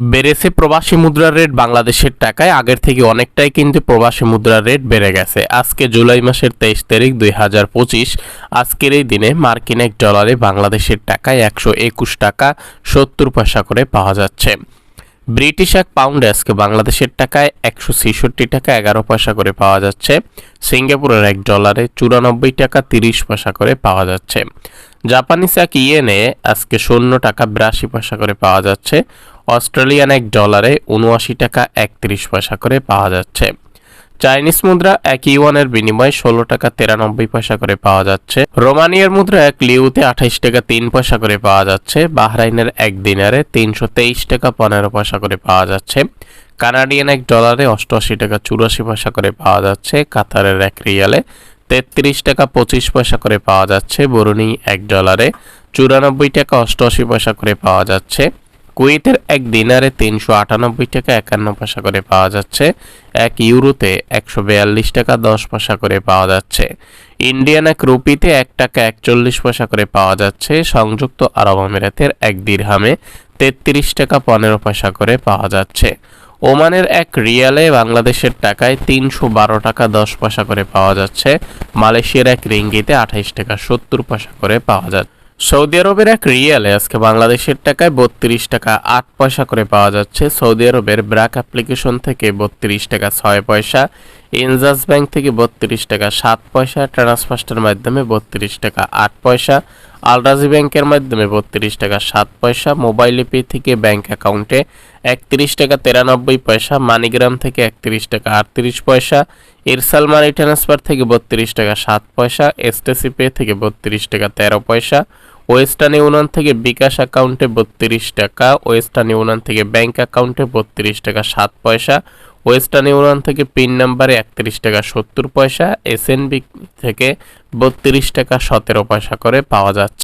বেড়েছে প্রবাসী মুদ্রার রেট বাংলাদেশের টাকায়, আগের থেকে অনেকটাই কিন্তু প্রবাসী মুদ্রার রেট বেড়ে গেছে। আজকে জুলাই মাসের তেইশ তারিখ দুই হাজার পঁচিশ, আজকের এই দিনে মার্কিন এক ডলারে বাংলাদেশের টাকায় একশো একুশ টাকা সত্তর পয়সা করে পাওয়া যাচ্ছে। ব্রিটিশ এক পাউন্ডে আজকে বাংলাদেশের টাকায় একশো ছেষট্টি টাকা এগারো পয়সা করে পাওয়া যাচ্ছে। সিঙ্গাপুরের এক ডলারে চুরানব্বই টাকা তিরিশ পয়সা করে পাওয়া যাচ্ছে। জাপানিজ এক ইয়েনে আজকে শূন্য টাকা বিরাশি পয়সা করে পাওয়া যাচ্ছে। অস্ট্রেলিয়ান এক ডলারে উনআশি টাকা একত্রিশ পয়সা করে পাওয়া যাচ্ছে। চাইনিজ মুদ্রা এক ইউয়ানের বিনিময়ে ষোলো টাকা তিরানব্বই পয়সা করে পাওয়া যাচ্ছে। রোমানিয়ার মুদ্রা এক লিউতে আঠাইশ টাকা তিন পয়সা করে পাওয়া যাচ্ছে। বাহরাইনের এক দিনারে তিনশো তেইশ টাকা পনেরো পয়সা করে পাওয়া যাচ্ছে। কানাডিয়ান এক ডলারে অষ্টআশি টাকা চুরাশি পয়সা করে পাওয়া যাচ্ছে। কাতারের এক রিয়ালে তেত্রিশ টাকা পঁচিশ পয়সা করে পাওয়া যাচ্ছে। বরুণী এক ডলারে চুরানব্বই টাকা অষ্টআশি পয়সা করে পাওয়া যাচ্ছে। কুয়েতের এক দিনারে তিনশো আটানব্বই টাকা একান্ন পয়সা করে পাওয়া যাচ্ছে। এক ইউরোতে একশো বিয়াল্লিশ টাকা দশ পয়সা করে পাওয়া যাচ্ছে। ইন্ডিয়ান এক রুপিতে এক টাকা একচল্লিশ পয়সা করে পাওয়া যাচ্ছে। সংযুক্ত আরব আমিরাতের এক দিরহামে তেত্রিশ টাকা পনেরো পয়সা করে পাওয়া যাচ্ছে। ওমানের এক রিয়ালে বাংলাদেশের টাকায় তিনশো বারো টাকা দশ পয়সা করে পাওয়া যাচ্ছে। মালয়েশিয়ার এক রিঙ্গিতে আঠাইশ টাকা সত্তর পয়সা করে পাওয়া যাচ্ছে। সৌদি আরবের এক রিয়ালে আজকে বাংলাদেশের টাকায় বত্রিশ টাকা আট পয়সা করে পাওয়া যাচ্ছে। সৌদি আরবের ব্র্যাক অ্যাপ্লিকেশন থেকে বত্রিশ টাকা ছয় পয়সা। ইনজাস ব্যাংক থেকে বত্রিশ টাকা, সাত পয়সা ট্রান্সফার্স্টের মাধ্যমে বত্রিশ টাকা, আট পয়সা আলরাজি ব্যাংকের মাধ্যমে বত্রিশ টাকা, সাত পয়সা মোবাইল পে থেকে ব্যাংক অ্যাকাউন্টে একত্রিশ টাকা, তিরানব্বই পয়সা মানিগ্রাম থেকে একত্রিশ টাকা, আটত্রিশ পয়সা ইরসাল মানি ট্রান্সফার থেকে বত্রিশ টাকা, সাত পয়সা এসটিসি পে থেকে বত্রিশ টাকা, তেরো পয়সা ওয়েস্টার্ন ইউনিয়ন থেকে বিকাশ অ্যাকাউন্টে বত্রিশ টাকা, ওয়েস্টার্ন ইউনিয়ন থেকে ব্যাংক অ্যাকাউন্টে বত্রিশ টাকা, সাত পয়সা ওয়েস্টার্ন ইউনিয়ন থেকে পিন নাম্বারে একত্রিশ টাকা সত্তর পয়সা এসএনবি থেকে বত্রিশ টাকা সতেরো পয়সা করে পাওয়া যাচ্ছে।